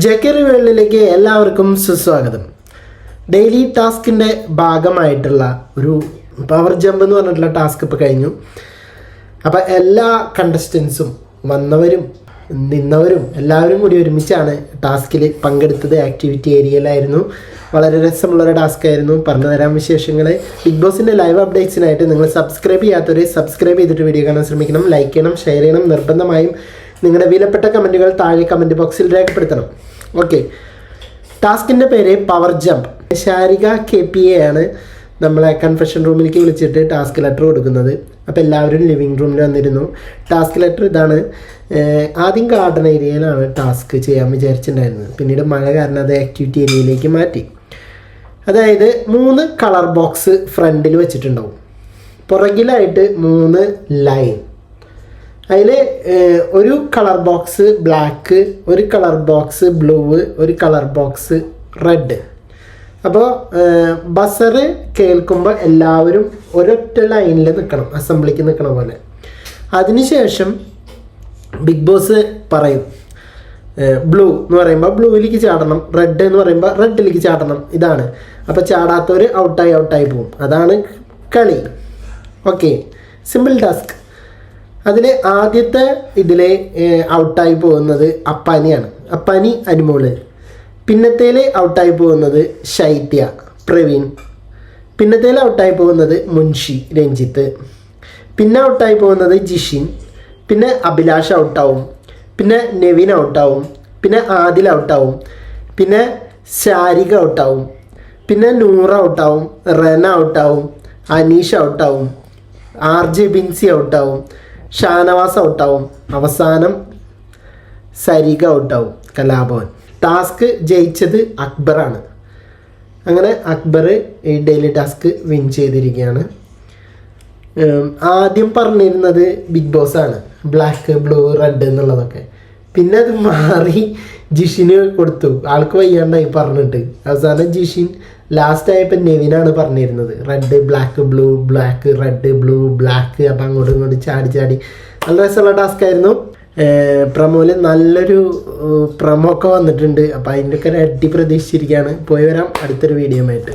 J വേൾഡിലേക്ക് എല്ലാവർക്കും സുസ്വാഗതം. ഡെയിലി ടാസ്കിന്റെ ഭാഗമായിട്ടുള്ള ഒരു പവർ ജമ്പ് എന്ന് പറഞ്ഞിട്ടുള്ള ടാസ്ക് ഇപ്പോൾ കഴിഞ്ഞു. അപ്പോൾ എല്ലാ കണ്ടസ്റ്റൻസും വന്നവരും നിന്നവരും എല്ലാവരും കൂടി ഒരുമിച്ചാണ് ടാസ്കിൽ പങ്കെടുത്തത്. ആക്ടിവിറ്റി ഏരിയയിലായിരുന്നു വളരെ രസമുള്ളൊരു ടാസ്ക് ആയിരുന്നു. പറഞ്ഞു തരാൻ വിശേഷങ്ങൾ ബിഗ് ബോസിന്റെ ലൈവ് അപ്ഡേറ്റ്സിനായിട്ട് നിങ്ങൾ സബ്സ്ക്രൈബ് ചെയ്യാത്തവരെ സബ്സ്ക്രൈബ് ചെയ്തിട്ട് വീഡിയോ കാണാൻ ശ്രമിക്കണം. ലൈക്ക് ചെയ്യണം ഷെയർ ചെയ്യണം. നിർബന്ധമായും നിങ്ങളുടെ വിലപ്പെട്ട കമന്റുകൾ താഴെ കമന്റ് ബോക്സിൽ രേഖപ്പെടുത്തണം. ഓക്കെ ടാസ്കിന്റെ പേര് power jump Sharika K P A ആണ് നമ്മളെ കൺഫെഷൻ റൂമിലേക്ക് വിളിച്ചിട്ട് ടാസ്ക് ലെറ്റർ കൊടുക്കുന്നത്. അപ്പോൾ എല്ലാവരും ലിവിങ് റൂമിൽ വന്നിരുന്നു. ടാസ്ക് ലെറ്റർ ഇതാണ് ആദ്യം ഗാർഡൻ ഏരിയയിലാണ് ടാസ്ക് ചെയ്യാൻ വിചാരിച്ചിട്ടുണ്ടായിരുന്നത്. പിന്നീട് മഴ കാരണം അത് ആക്ടിവിറ്റി ഏരിയയിലേക്ക് മാറ്റി. അതായത് മൂന്ന് കളർ ബോക്സ് ഫ്രണ്ടിൽ വെച്ചിട്ടുണ്ടാവും. പുറകിലായിട്ട് മൂന്ന് ലൈൻ അതിൽ ഒരു കളർ ബോക്സ് ബ്ലാക്ക് ഒരു കളർ ബോക്സ് ബ്ലൂ ഒരു കളർ ബോക്സ് റെഡ്. അപ്പോൾ ബസർ കേൾക്കുമ്പോൾ എല്ലാവരും ഒരൊറ്റ ലൈനിൽ നിൽക്കണം അസംബ്ലിക്ക് നിൽക്കണ പോലെ. അതിനുശേഷം ബിഗ് ബോസ് പറയും ബ്ലൂ എന്ന് പറയുമ്പോൾ ബ്ലൂവിലേക്ക് ചാടണം റെഡ് എന്ന് പറയുമ്പോൾ റെഡിലേക്ക് ചാടണം ഇതാണ്. അപ്പോൾ ചാടാത്തവർ ഔട്ടായി ഔട്ടായി പോകും അതാണ് കളി. ഓക്കെ. Simple task. അതിൽ ആദ്യത്തെ ഇതിൽ ഔട്ടായി പോകുന്നത് അപ്പാനിയാണ്. അപ്പാനി അനുമോൾ പിന്നത്തേൽ ഔട്ടായി പോകുന്നത് ശൈത്യ പ്രവീൺ. പിന്നത്തേൽ ഔട്ടായി പോകുന്നത് മുൻഷി രഞ്ജിത്ത്. പിന്നെ ഔട്ടായി പോകുന്നത് ജിഷിൻ. പിന്നെ അഭിലാഷ് ഔട്ടാവും. പിന്നെ നെവിൻ ഔട്ടാവും. പിന്നെ ആദിൽ ഔട്ടാവും. പിന്നെ ശാരിക ഔട്ടാവും. പിന്നെ നൂറ ഔട്ടാവും. റെന ഔട്ടാവും. അനീഷ് ഔട്ടാവും. ആർ ജെ ബിൻസി ഔട്ടാവും. ഷാനവാസ് ഔട്ടാവും അവസാനം സരിക ഔട്ടാവും കലാഭവൻ. ടാസ്ക് ജയിച്ചത് അക്ബറാണ്. അങ്ങനെ അക്ബർ ഈ ഡെയിലി ടാസ്ക് വിൻ ചെയ്തിരിക്കുകയാണ്. ആദ്യം പറഞ്ഞിരുന്നത് ബിഗ് ബോസ് ആണ്. ബ്ലാക്ക് ബ്ലൂ റെഡ് എന്നുള്ളതൊക്കെ. പിന്നെ അത് മാറി ജിഷിന് കൊടുത്തു. ആൾക്ക് വയ്യാണ്ടായി പറഞ്ഞിട്ട്. അവസാനം ജിഷിൻ ലാസ്റ്റ് ആയപ്പോൾ നെവിനാണ് പറഞ്ഞിരുന്നത്. Red black blue black red blue black അപ്പം അങ്ങോട്ടും ഇങ്ങോട്ടും ചാടി ചാടി. നല്ല രസമുള്ള ടാസ്ക് ആയിരുന്നു. പ്രമോൽ നല്ലൊരു പ്രമോ ഒക്കെ വന്നിട്ടുണ്ട്. അപ്പം അതിന്റെ ഒക്കെ ഒരു അടി പ്രതീക്ഷിച്ചിരിക്കുകയാണ്. പോയി വരാം അടുത്തൊരു വീഡിയോ ആയിട്ട്.